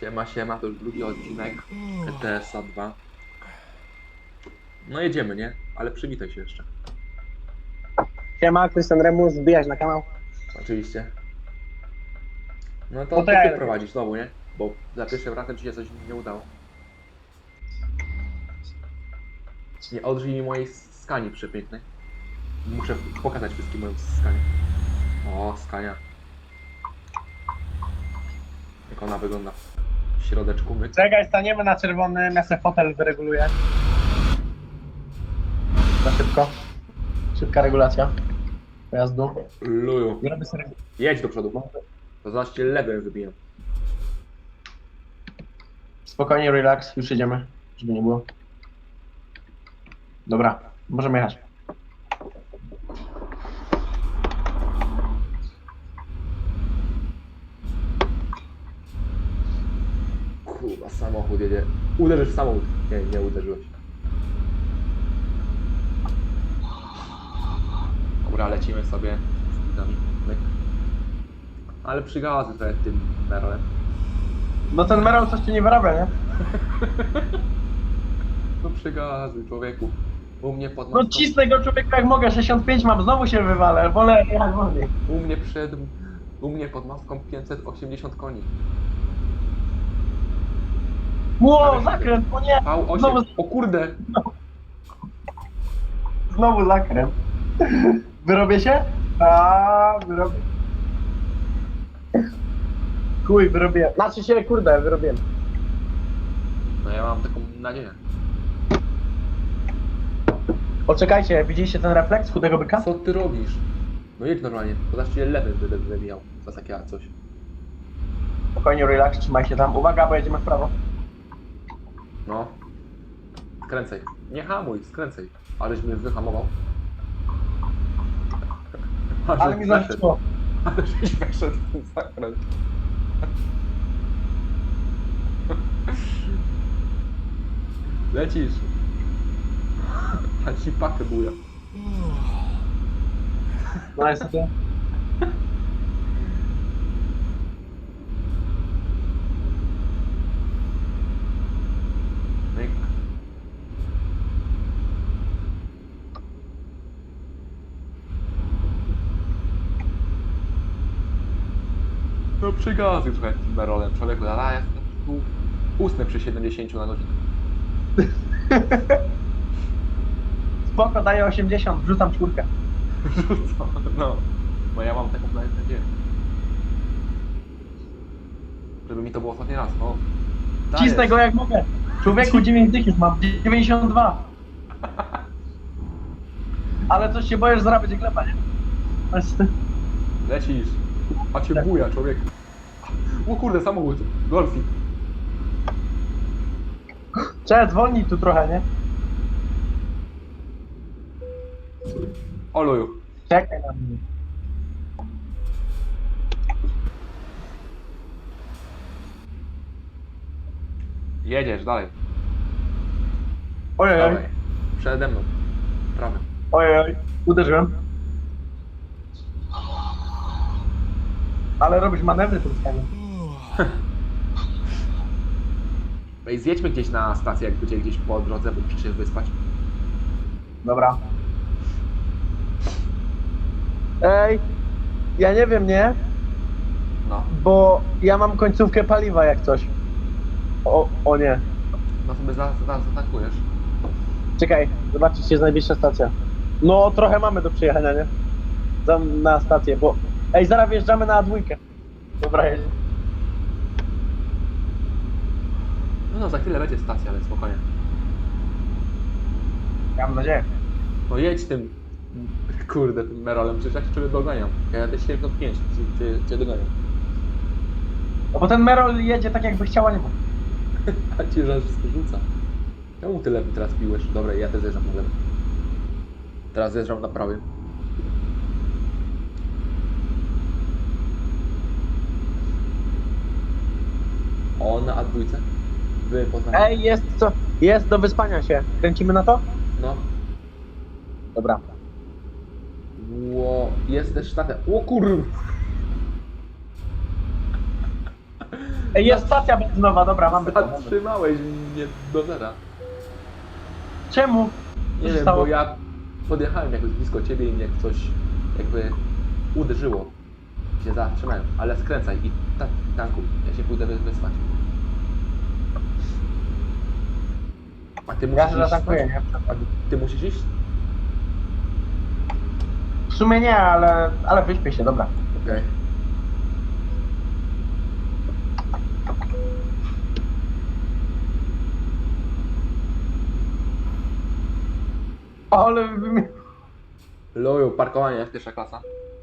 Siema, siema, to już drugi odcinek ETS-a 2. No jedziemy, nie? Ale przywitaj się jeszcze. Siema, Krystian Remus, wbijać na kanał. Oczywiście. No to, No to to ja ty prowadzisz znowu, nie? Bo za pierwszym razem ci się coś nie udało. Nie odrzyj mi mojej skani przepięknej. Muszę pokazać wszystkim moją skanię. O, skania. Jak ona wygląda w środeczku myk. Czekaj, staniemy na czerwonym, ja sobie fotel wyreguluję. Za szybko. Szybka regulacja pojazdu. Luju. Sobie Jedź do przodu. To zaś cię lewym wybiję. Spokojnie, relax, już jedziemy, żeby nie było. Dobra, możemy jechać. Kurwa, samochód jedzie. Uderzysz w samochód. Nie, nie uderzyłeś. Dobra, lecimy sobie z. Myk. Ale przygazy trochę tym merolem. No ten Merol coś ci nie wyrabia, nie? No przygazy, człowieku. U mnie pod No cisnę go człowieku jak mogę, 65 mam, znowu się wywalę, wolę jechać wolniej. U mnie przed... U mnie pod maską 580 koni. Ło, zakręt, o nie! V8. Znowu- O kurde! Znowu zakręt. Wyrobię się? A, wyrobię. Chuj, wyrobię. Znaczy się, kurde, wyrobiłem. No ja mam taką nadzieję. Poczekajcie, widzieliście ten refleks chudego byka? Co ty robisz? No jedź normalnie. Zaś cię lewym będę wybijał. Za takie coś. Spokojnie, relax, trzymaj się tam. Uwaga, bo jedziemy w prawo. No. Skręcaj. Nie hamuj, skręcaj. Aleś mnie wyhamował. Ale mi zaszło. Ale żeś weszedł w ten zakręt. Lecisz. A ci pakę buja. No niestety. Myk. Przygazuj trochę tym merolem, człowieku, ale ja jestem tu ustny przy 70 na godzinę. Spoko, daję 80, wrzucam czwórkę. Rzucam, no. Bo ja mam taką nawet nadzieję. Żeby mi to było ostatni raz, no. Dajesz. Cisnę go jak mogę. Człowieku, 9 dych już mam, 92. Ale coś się zaraz będzie gleba, nie? Lecisz. A cię buja, człowiek. O kurde, samochód. Golfik. Trzeba zwolnić tu trochę, nie? Oluju. Czekaj na mnie. Jedziesz dalej. Ojej, oj, Dawaj. Przede mną. Prawy. ojej, oj. Uderzyłem. Ale robisz manewry tym skaniem. Ej, zjedźmy gdzieś na stację, jak będzie gdzieś po drodze, bo muszę się wyspać. Dobra. Ej, ja nie wiem, nie? No. Bo ja mam końcówkę paliwa jak coś. O, o nie. No sobie zaraz, zaraz zatankujesz. Czekaj, zobaczyć jest najbliższa stacja. No, trochę mamy do przyjechania, nie? Za, na stację, bo... Ej, zaraz wjeżdżamy na dwójkę. Dobra, jedzie. No, no, za chwilę będzie stacja, ale spokojnie. Ja mam nadzieję. No jedź tym, kurde, tym merolem, przecież ja cię ciebie doganiam. Ja jadę 75, cię, cię doganiam. No bo ten Merol jedzie tak jakby chciała, nie. A ci że wszystko rzuca. Czemu ty lewym teraz piłeś? Dobra, ja też zjeżdżam na lewy. Teraz zjeżdżam na prawy. O, na A2? Wy poznamy. Ej, jest co? Jest do wyspania się. Kręcimy na to? No. Dobra. Ło, jest też sztatem. O kur... Ej, jest stacja benzynowa, dobra, mamy to. mamy. Zatrzymałeś mnie do zera. Czemu? Nie się wiem, stało? bo ja podjechałem jakoś blisko ciebie i mnie coś jakby uderzyło. Się zatrzymałem, ale skręcaj i tak, tankuj. Ja się pójdę wy- wyspać. A ty musisz Ja się iść zatankuję, spać? nie? Ty musisz iść? W sumie nie, ale, ale wyśpię się, dobra. Okej. Ale wy mi- Loju, parkowanie jak pierwsza klasa.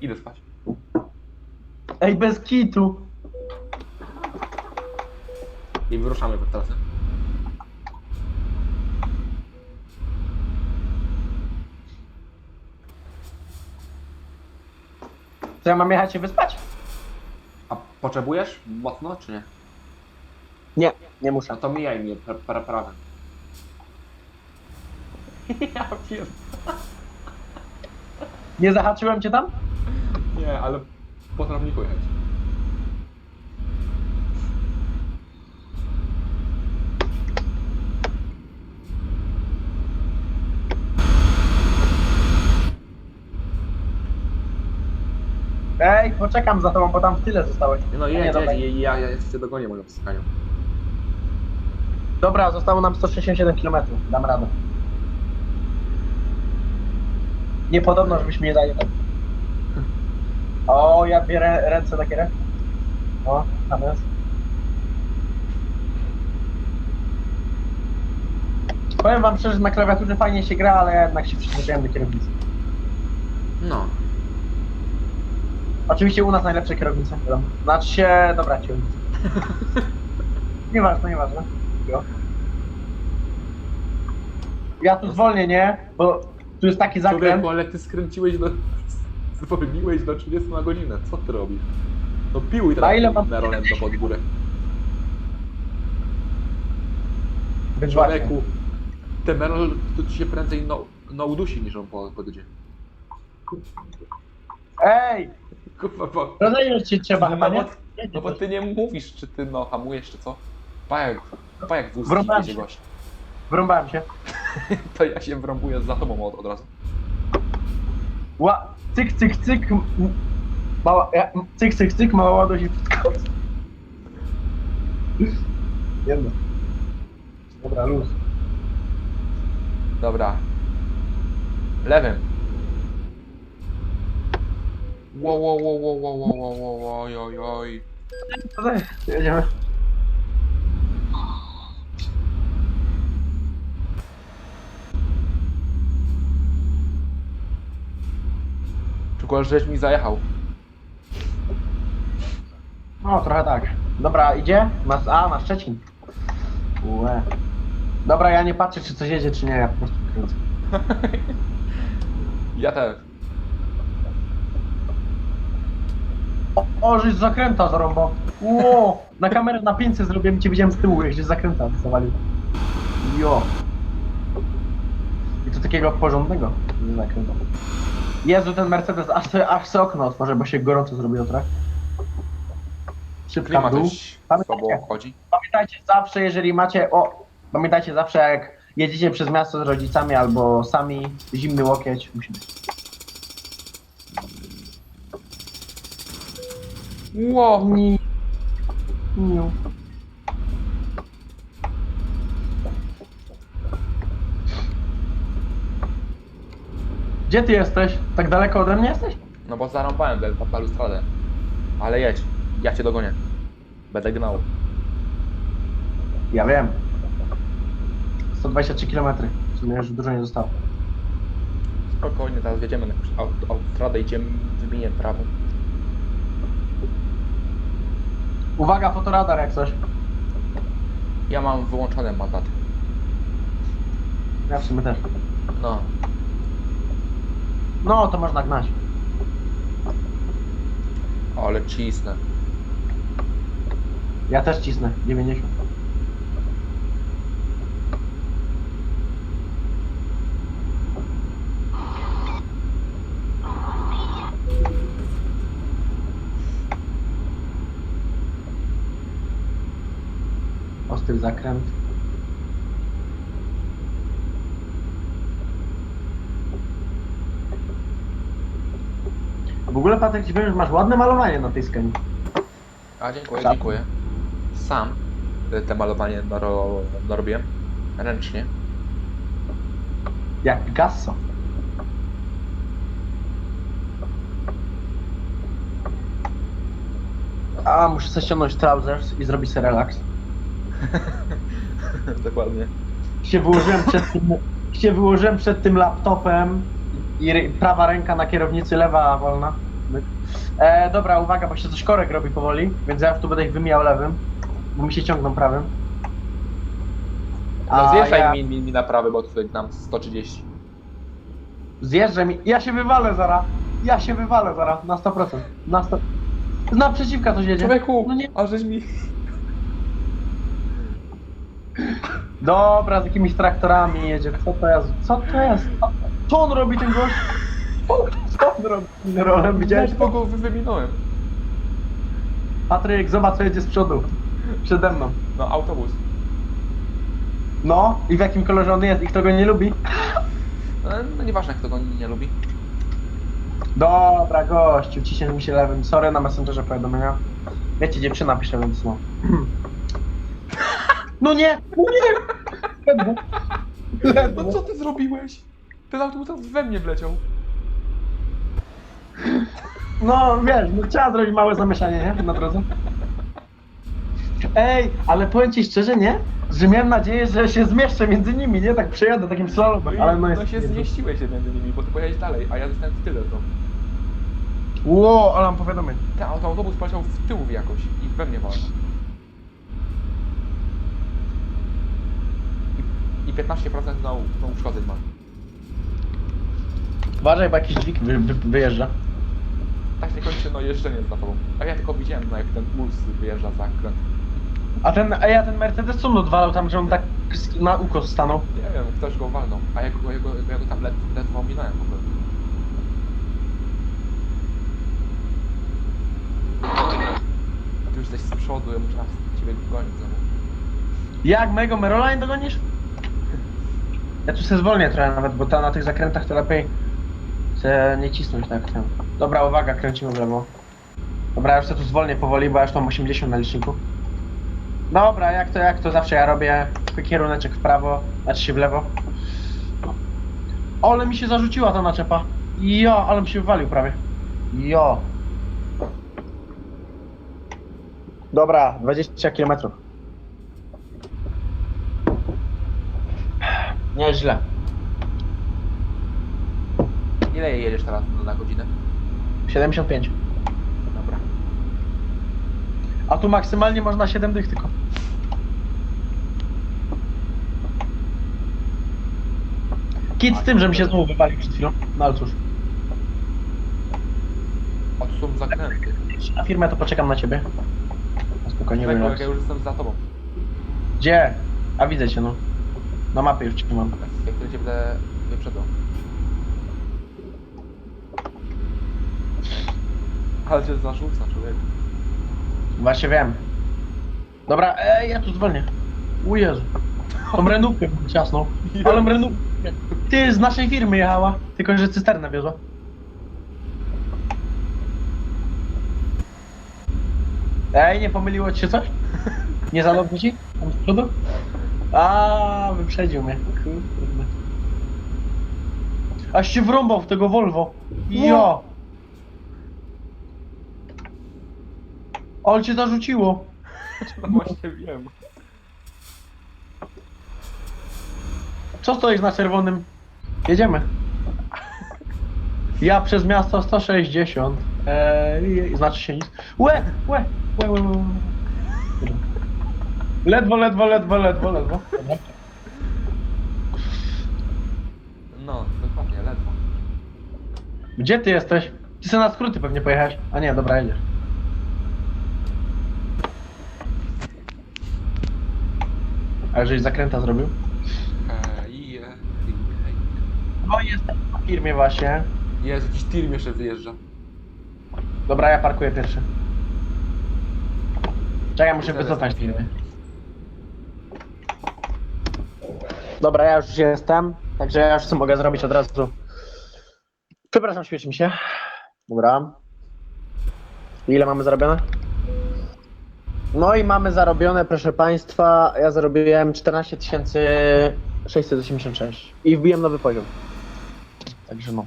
Idę spać. Ej, bez kitu. I wyruszamy w trasę. To ja mam jechać się wyspać? A potrzebujesz mocno, czy nie? Nie, nie No muszę. to mijaj mnie pra, pra, prawem. ja pier... Nie zahaczyłem cię tam? Nie, ale po trawniku jechać. Ej, poczekam za tobą, bo tam w tyle zostałeś. No jedź, dobra. jedź, ja, ja jeszcze dogonię moją skanią. Dobra, zostało nam 167 km. Dam radę. Niepodobno, żebyśmy nie dali tak. O, ja bierę ręce na kierę. O, tam jest. Powiem wam szczerze, że na klawiaturze fajnie się gra, ale ja jednak się przyzwyczaiłem do kierownicy. No. Oczywiście u nas najlepsze kierownice. wiadomo. Znaczy się, dobra, kierownice. Nieważne, nieważne. Jo. Ja tu zwolnię, nie? Bo tu jest taki zakręt. Człowieku, ale ty skręciłeś do... Zwolniłeś do 30 na godzinę. Co ty robisz? No piłuj Na teraz ile tym mam- Merolem do pod górę. Więc właśnie. Człowieku, ten Merol to ci się prędzej no, no udusi niż on po, podjedzie. Ej! Kurwa, bo... Rozejrzeć się trzeba chyba, no, nie? bo, no bo ty nie mówisz, czy ty no hamujesz, czy co? Pajek, pajek w Wrąbałem się. gość. Wrąbałem się. To ja się wrąbuję za tobą od, od razu. Ła, cyk, cyk, cyk. m- Mała, ja, m- cyk, cyk, cyk, mała ładość i wszystko. Jedno. Dobra, luz. Dobra. Lewym. Wow, wow, wow, wow, wow, wow, wow, wow, wow, oj, oj, jedziemy. Tylko żeś mi zajechał. No, trochę tak. Dobra, idzie? Mas, a, na Szczecin. Ue. Dobra, ja nie patrzę, czy coś jedzie, czy nie, ja po prostu kręcę. Ja też. O, o żeś z zakręta zarąbał. Ło, na kamerę na 500 zrobiłem cię widziałem z tyłu, jak się z zakręta zawalił. Jo. I to takiego porządnego zakręta. Jezu, ten Mercedes, aż se, aż se okno otworzę, bo się gorąco zrobiło trochę. Szybka w dół. tobą chodzi. Pamiętajcie zawsze, jeżeli macie, o, pamiętajcie zawsze, jak jedziecie przez miasto z rodzicami albo sami, zimny łokieć musi być. Wow. Ni. Niu. Gdzie ty jesteś? Tak daleko ode mnie jesteś? No bo zarąbałem tę balustradę. Ale jedź. Ja cię dogonię. Będę gnał. Ja wiem. 123 km. W sumie już dużo nie zostało. Spokojnie, teraz wjedziemy na jakąś aut- autostradę, idziemy, wymienię prawo. Uwaga, fotoradar jak coś. Ja mam wyłączone mandaty. Ja w sumie też. No. No, to można gnać. Ale cisnę. Ja też cisnę. 90. zakręt. W ogóle Patryk, ci powiem, że masz ładne malowanie na tej skanie. A dziękuję, Sam? dziękuję. Sam y, te malowanie naro, narobiłem. Ręcznie. Jak Picasso. A, muszę sobie ściągnąć trousers i zrobić sobie relaks. Dokładnie. Się wyłożyłem przed tym, się wyłożyłem przed tym laptopem i ry- prawa ręka na kierownicy, lewa wolna. Myk. E, dobra, uwaga, bo się coś korek robi powoli, więc ja tu będę ich wymijał lewym, bo mi się ciągną prawym. No zjeżdżaj ja mi, mi, mi na prawy, bo tutaj nam 130. zjeżdżę mi, ja się wywalę zara, ja się wywalę zara, na 100%, na 100%. Z naprzeciwka coś jedzie. Człowieku, No nie. a żeś mi... Dobra, z jakimiś traktorami jedzie, co to jest, co to jest, co, co on robi ten gość? Co on robi tym rolem, widziałeś to? bo go wy- wyminąłem. Patryk, zobacz co jedzie z przodu. Przede mną. No, autobus. No, i w jakim kolorze on jest i kto go nie lubi? No, no nieważne, kto go nie, lubi. Dobra, gościu, ciśnie mi się lewym. Sorry na Messengerze powiadomienia. Wiecie, dziewczyna pisze, więc no. No nie, no nie! Ledwo. No Ledwo. co ty zrobiłeś? Ten autobus we mnie wleciał. No wiesz, no trzeba zrobić małe zamieszanie, nie? Na drodze. Ej, ale powiem ci szczerze, nie? Że miałem nadzieję, że się zmieszczę między nimi, nie? Tak przejadę takim No, slalomem, ale no no, jest... się zmieściłeś się między nimi, bo ty pojechałeś dalej, a ja zostałem w tyle to. Ło, ale mam powiadomień. Ten auto- autobus poleciał w tył jakoś i we mnie wolno. I, i 15% na, na uszkodzeń ma. Uważaj, bo jakiś dźwig wy, wy, wyjeżdża. Tak się kończy no jeżdżenie za tobą. A ja tylko widziałem no, jak ten mus wyjeżdża za kręt. A ten, ej, a ten Mercedes co on odwalał tam, że on tak sk- na uko stanął? Nie wiem, ktoś go walnął, a ja go, ja go, ja go tam led, ledwo minąłem w ogóle. Ty już jesteś z przodu, ja muszę ciebie gonić znowu. Jak, mojego Merola nie dogonisz? Ja tu się zwolnię trochę nawet, bo ta, na tych zakrętach to lepiej se nie cisnąć tak. Ten. Dobra, uwaga, kręcimy w lewo. Dobra, ja już się tu zwolnię powoli, bo ja już mam 80 na liczniku. Dobra, jak to, jak to zawsze ja robię. Kieruneczek w prawo, znaczy się w lewo. Ale mi się zarzuciła ta naczepa. Jo, ale mi się wywalił prawie. Jo. Dobra, 20 km. Nieźle. Ile jedziesz teraz na godzinę? 75. Dobra. A tu maksymalnie można 7 dych tylko. Kit z tym, że mi się znowu wywalił przed chwilą. No ale cóż. O, tu są zakręty. Na firmę to poczekam na ciebie. Na spokojnie jak ja już jestem za tobą. Gdzie? A widzę cię no. Na mapie już cię mam. Jak to cię będę wyprzedzał. Ale cię zarzuca, człowieku. Właśnie wiem. Dobra, ej, ja tu zwolnię. U Jezu. Tą renówkę ciasną. Ale renówkę. Ty z naszej firmy jechała. Tylko, że cysternę wiozła. Ej, nie pomyliło ci się coś? Nie zalogło ci? Tam z przodu? A, wyprzedził mnie. Kurde. Aż się wrąbał w tego Volvo. Jo! Ale cię zarzuciło. No właśnie wiem. Co stoisz na czerwonym? Jedziemy. Ja przez miasto 160. Eee, znaczy się nic. Łe, łe, łe, łe, łe. Ledwo, ledwo, ledwo, ledwo, ledwo. Dobra. No, dokładnie, ledwo. Gdzie ty jesteś? Ty sobie na skróty pewnie pojechałeś. A nie, dobra, jedziesz. A jeżeli zakręta zrobił? Hej. No jestem w firmie właśnie. Jezu, jakiś tir jeszcze wyjeżdża. Dobra, ja parkuję pierwszy. Czekaj, muszę Zaraz wycofać chwilę. firmę. Dobra, ja już jestem, także ja już co mogę zrobić od razu. Przepraszam, świeci mi się. Dobra. Ile mamy zarobione? No i mamy zarobione, proszę Państwa, ja zarobiłem 14 686 i wbiłem nowy poziom. Także no.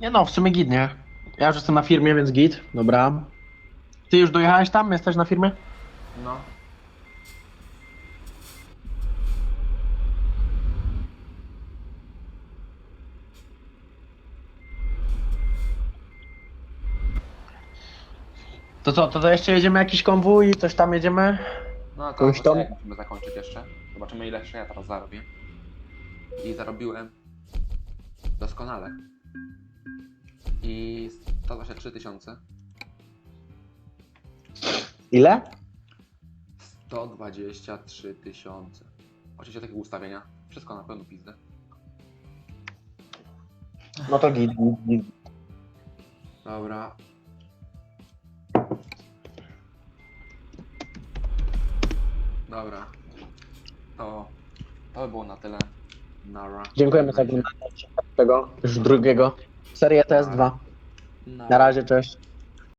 Nie no, w sumie git, nie? Ja już jestem na firmie, więc git. Dobra. Ty już dojechałeś tam? Jesteś na firmie? No. To co, to, to jeszcze jedziemy jakiś konwój, coś tam jedziemy? No to Jakąś tam- poczekaj, musimy zakończyć jeszcze. Zobaczymy ile jeszcze ja teraz zarobię. I zarobiłem doskonale. I 123 tysiące. Ile? 123 tysiące. Oczywiście takie ustawienia. Wszystko na pełną pizdę. No to git, git, git. Dobra. Dobra. To, to by było na tyle. Nara. Dziękujemy za oglądanie tego już drugiego. Serię TS2. Na razie, cześć.